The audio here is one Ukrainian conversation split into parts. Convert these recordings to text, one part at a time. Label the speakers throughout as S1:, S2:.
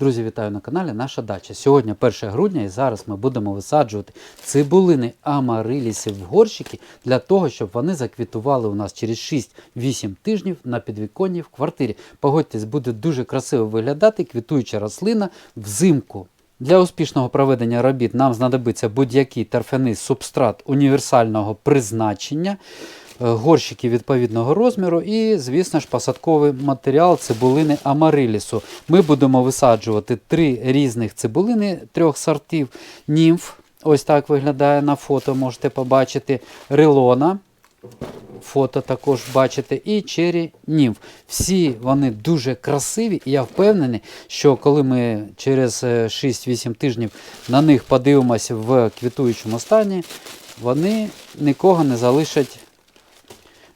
S1: Друзі, вітаю на каналі Наша Дача. Сьогодні 1 грудня і зараз ми будемо висаджувати цибулини амариліси в горщики для того, щоб вони заквітували у нас через 6-8 тижнів на підвіконні в квартирі. Погодьтесь, буде дуже красиво виглядати квітуюча рослина взимку. Для успішного проведення робіт нам знадобиться будь-який торфяний субстрат універсального призначення, горщики відповідного розміру і, звісно ж, посадковий матеріал цибулини амарилісу. Ми будемо висаджувати три різних цибулини трьох сортів. Німф, ось так виглядає на фото, можете побачити. Релона, фото також бачите, і Cherry Nymph. Всі вони дуже красиві, і я впевнений, що коли ми через е, 6-8 тижнів на них подивимося в квітуючому стані, вони нікого не залишать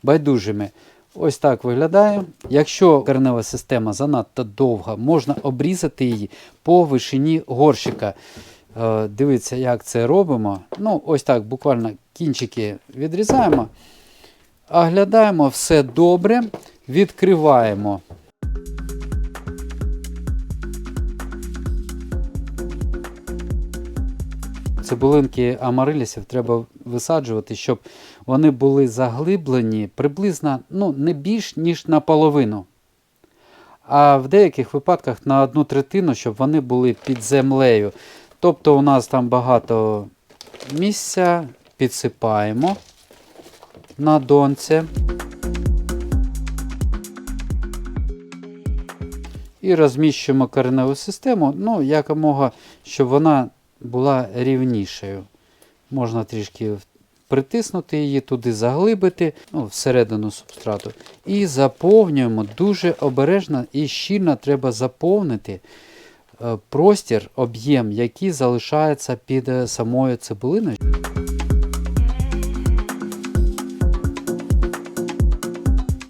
S1: байдужими. Ось так виглядає. Якщо коренева система занадто довга, можна обрізати її по вишині горщика. Е, Дивіться, як це робимо. Ну, ось так, буквально кінчики відрізаємо. Оглядаємо все добре, відкриваємо. Цибулинки амарилісів треба висаджувати, щоб вони були заглиблені приблизно ну, не більш ніж наполовину. А в деяких випадках на одну третину, щоб вони були під землею. Тобто у нас там багато місця, підсипаємо на донце. І розміщуємо кореневу систему, ну, якомога, щоб вона була рівнішою. Можна трішки притиснути її, туди заглибити, ну, всередину субстрату. І заповнюємо дуже обережно і щільно треба заповнити е, простір, об'єм, який залишається під е, самою цибулиною.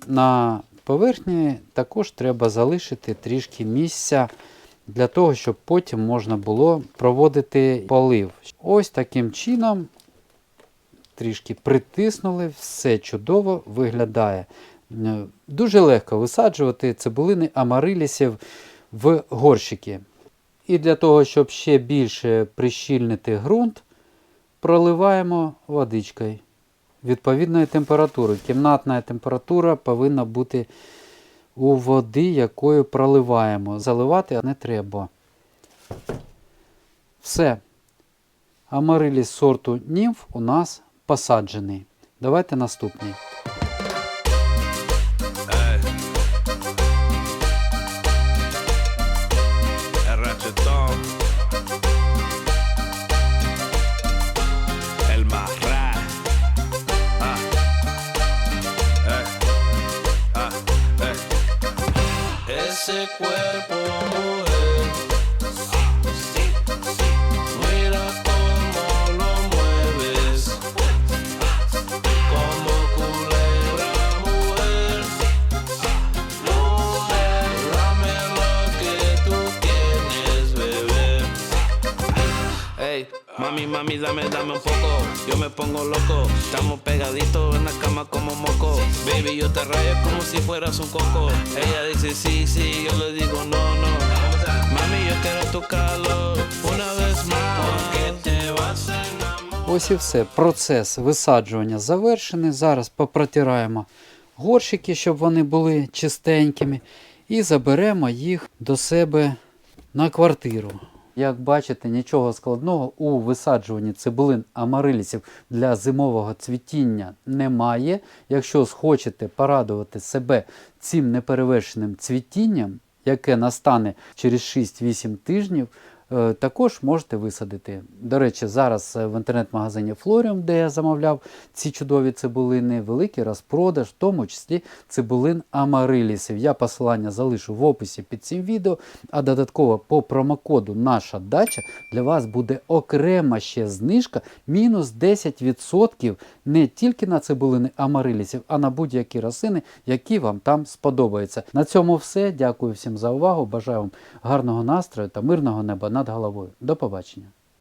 S1: На поверхні також треба залишити трішки місця для того, щоб потім можна було проводити полив. Ось таким чином трішки притиснули, все чудово виглядає. Е, Дуже легко висаджувати цибулини амарилісів в горщики. І для того, щоб ще більше прищільнити ґрунт, проливаємо водичкою відповідної температури. Кімнатна температура повинна бути у води, якою проливаємо. Заливати не треба. Все. Амариліс сорту німф у нас посаджений. Давайте наступний.
S2: Ese cuerpo, mami, mami, dame, dame un poco. Yo me pongo loco. Estamos pegaditos en la cama como moco. Baby, yo te rayo como si fueras un coco. Ella dice sí, sí, yo le digo no, no. Mami, yo quiero tu calor una vez más. Porque te vas a.
S1: Ось і все. Процес висаджування завершений. Зараз попротираємо горщики, щоб вони були чистенькими. І заберемо їх до себе на квартиру. Як бачите, нічого складного у висаджуванні цибулин амарилісів для зимового цвітіння немає. Якщо схочете порадувати себе цим неперевершеним цвітінням, яке настане через 6-8 тижнів, також можете висадити. До речі, зараз е, в інтернет-магазині Florium, де я замовляв ці чудові цибулини, великий розпродаж, в тому числі цибулин амарилісів. Я посилання залишу в описі під цим відео, а додатково по промокоду Наша дача для вас буде окрема ще знижка мінус 10% не тільки на цибулини амарилісів, а на будь-які рослини, які вам там сподобаються. На цьому все. Дякую всім за увагу. Бажаю вам гарного настрою та мирного неба над головою. До побачення.